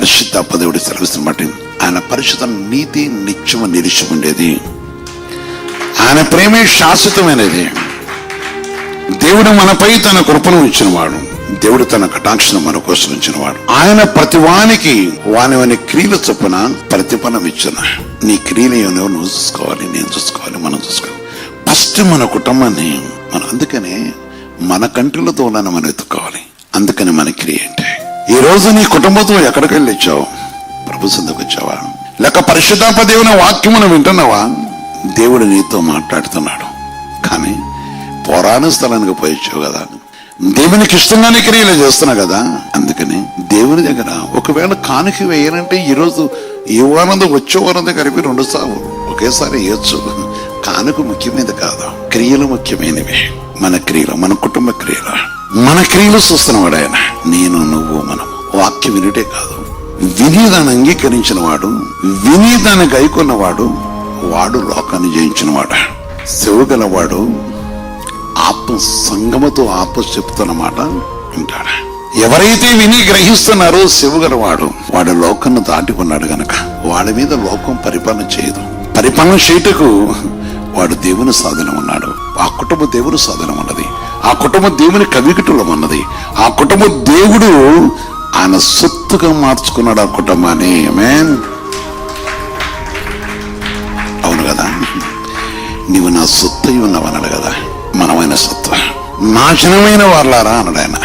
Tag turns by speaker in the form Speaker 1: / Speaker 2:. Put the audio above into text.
Speaker 1: పరిశుద్ధ పదవుడు సెలవిస్తున్నమాట ఆయన పరిశుద్ధ నీతి నిత్యము నిలిచి ఉండేది. ఆయన ప్రేమే శాశ్వతమైనది. దేవుడు మనపై తన కృపను ఇచ్చినవాడు దేవుడు తన కటాక్షను మన కోసం ఇచ్చినవాడు ఆయన ప్రతివానికి వాని వాని క్రియల చొప్పున ప్రతిఫలం ఇచ్చిన. నీ క్రియలు ఏమో నువ్వు చూసుకోవాలి నేను చూసుకోవాలి మనం చూసుకోవాలి. ఫస్ట్ మన కుటుంబాన్ని మనం అందుకనే మన కంట్రీలతో ఉన్నాను మనం ఎత్తుకోవాలి. అందుకని మన క్రియ ఏంటి? ఈ రోజు నీ కుటుంబంతో ఎక్కడికి వెళ్ళి వచ్చావు ప్రభు సందుకు వచ్చావా? లేక పరిశుద్ధాప దేవుని వాక్యమును వింటున్నావా? దేవుడు నీతో మాట్లాడుతున్నాడు. కానీ పురాణ స్థలానికి పోయి వచ్చావు కదా. దేవునికి ఇష్టంగానే క్రియలు చేస్తున్నా కదా. అందుకని దేవుని దగ్గర ఒకవేళ కానుక వేయాలంటే ఈరోజు ఈ వారంతో వచ్చే వారంతో కలిపి రెండు సార్లు ఒకేసారి వేయచ్చు కానుక ముఖ్యమైనది కాదు. క్రియలు ముఖ్యమైనవి. మన క్రియలు మన కుటుంబ క్రియలు. మన క్రియలు చూస్తున్నవాడు ఆయన. నేను నువ్వు మనం వాక్యం వినుటే కాదు. విని దాన్ని అంగీకరించిన వాడు విని దాన్ని గైకొన్నవాడు వాడు లోకాన్ని జయించిన వాడు శివగలవాడు ఆత్మ సంగమతో ఆత్మ చెప్తున్నమాట వింటాడు? ఎవరైతే విని గ్రహిస్తున్నారో శివగలవాడు వాడు లోకాన్ని దాటుకున్నాడు గనక వాడి మీద లోకం పరిపాలన చేయదు. పరిపాలన చేయటకు వాడు దేవుని సాధనం ఉన్నాడు ఆ కుటుంబ దేవుని సాధనం ఉన్నది ఆ కుటుంబ దేవుని కవికటులం ఉన్నది ఆ కుటుంబ దేవుడు ఆయన సొత్తుగా మార్చుకున్నాడు ఆ కుటుంబాన్ని. మేన్ అవును కదా? నీవు నా సొత్తు ఉన్నావు అన్నాడు కదా? మనమైన సొత్తు నాశనమైన వాళ్ళారా అన్నాడు ఆయన.